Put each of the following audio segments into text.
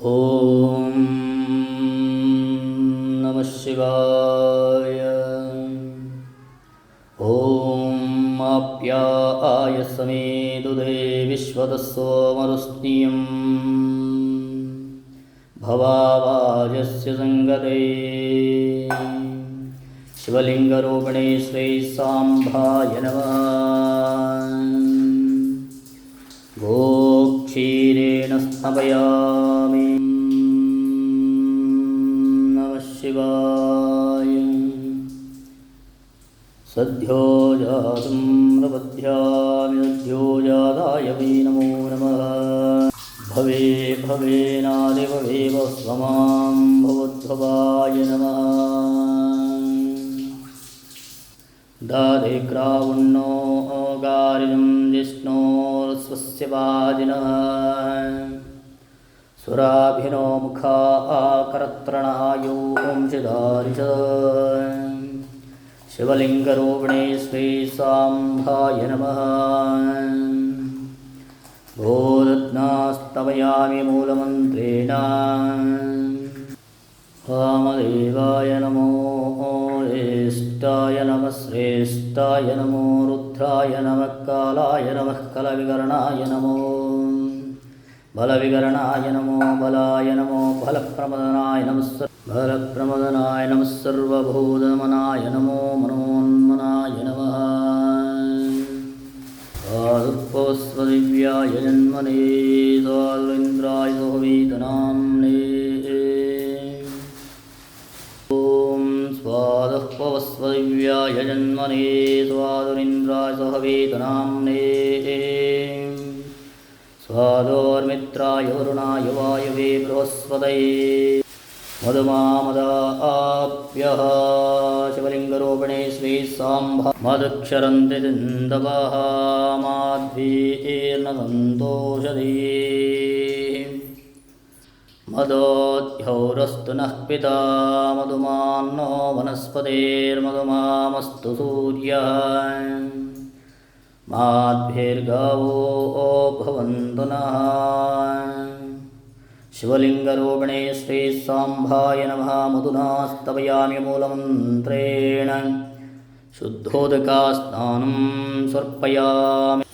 Oh. शिवाय ॐ नमः शिवाय ॐ आप्याय समे दुधे विश्वतस्वमरुस्नियम् भवावाजस्य सङ्गते। शिवलिङ्गरूपिणे श्री साम्भाय नमः। गोक्षीरेण स्नपयामि शिवाय सद्यो जातं प्रपद्यामि सद्यो जाताय वै नमो नमः भवे भवेनादिभवेव स्वमां भवद्भवाय नमः दादिग्रावुण्णो गारिनं जिष्णोर्स्वस्य वाजिनः सुराभिनो मुखा वंशधारिष शिवलिङ्गरूपिणे श्रीसाम्भाय नमः। भोरत्नास्तमयामि मूलमन्त्रेण। वामदेवाय नमो ज्येष्ठाय नमः श्रेष्ठाय नमो रुद्राय नमः कालाय नमः कलविकरणाय नमो बलविकरणाय नमो बलाय नमो बलप्रमदनाय नमः सर्व- बलप्रमदनाय नमः सर्वभूतमनाय नमो मनोन्मनाय नमः स्वादुपस्वदिव्याय जन्मने स्वाल्वेन्द्राय सोहवीतनाम्ने ॐ स्वादः पवस्वदिव्याय जन्मने स्वादुरिन्द्राय सहवेतनाम्ने स्वादोर्मित्राय वरुणाय वायवे बृहस्पतये। मधुमामदाभ्यः शिवलिङ्गरूपिणे श्रीसाम्भ मदक्षरन्ति तिन्दवः माध्वीर्न सन्तोषधी मदोद्यौरस्तु नः पिता मधुमान्नो वनस्पतेर्मधुमामस्तु सूर्यः माद्भिर्गावो भवन्तु नः शिवलिङ्गरूपिणे श्रीसाम्भाय नमः। मधुना स्तवयामि मूलमन्त्रेण। शुद्धोदकास्नानं समर्पयामि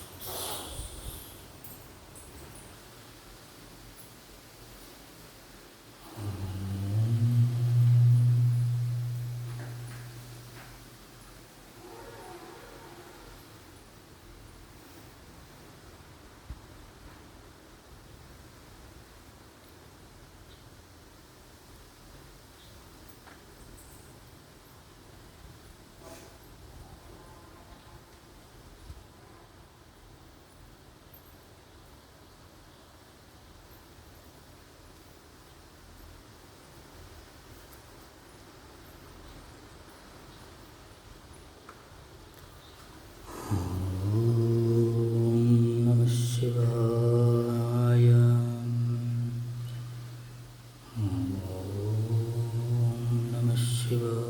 Shiva.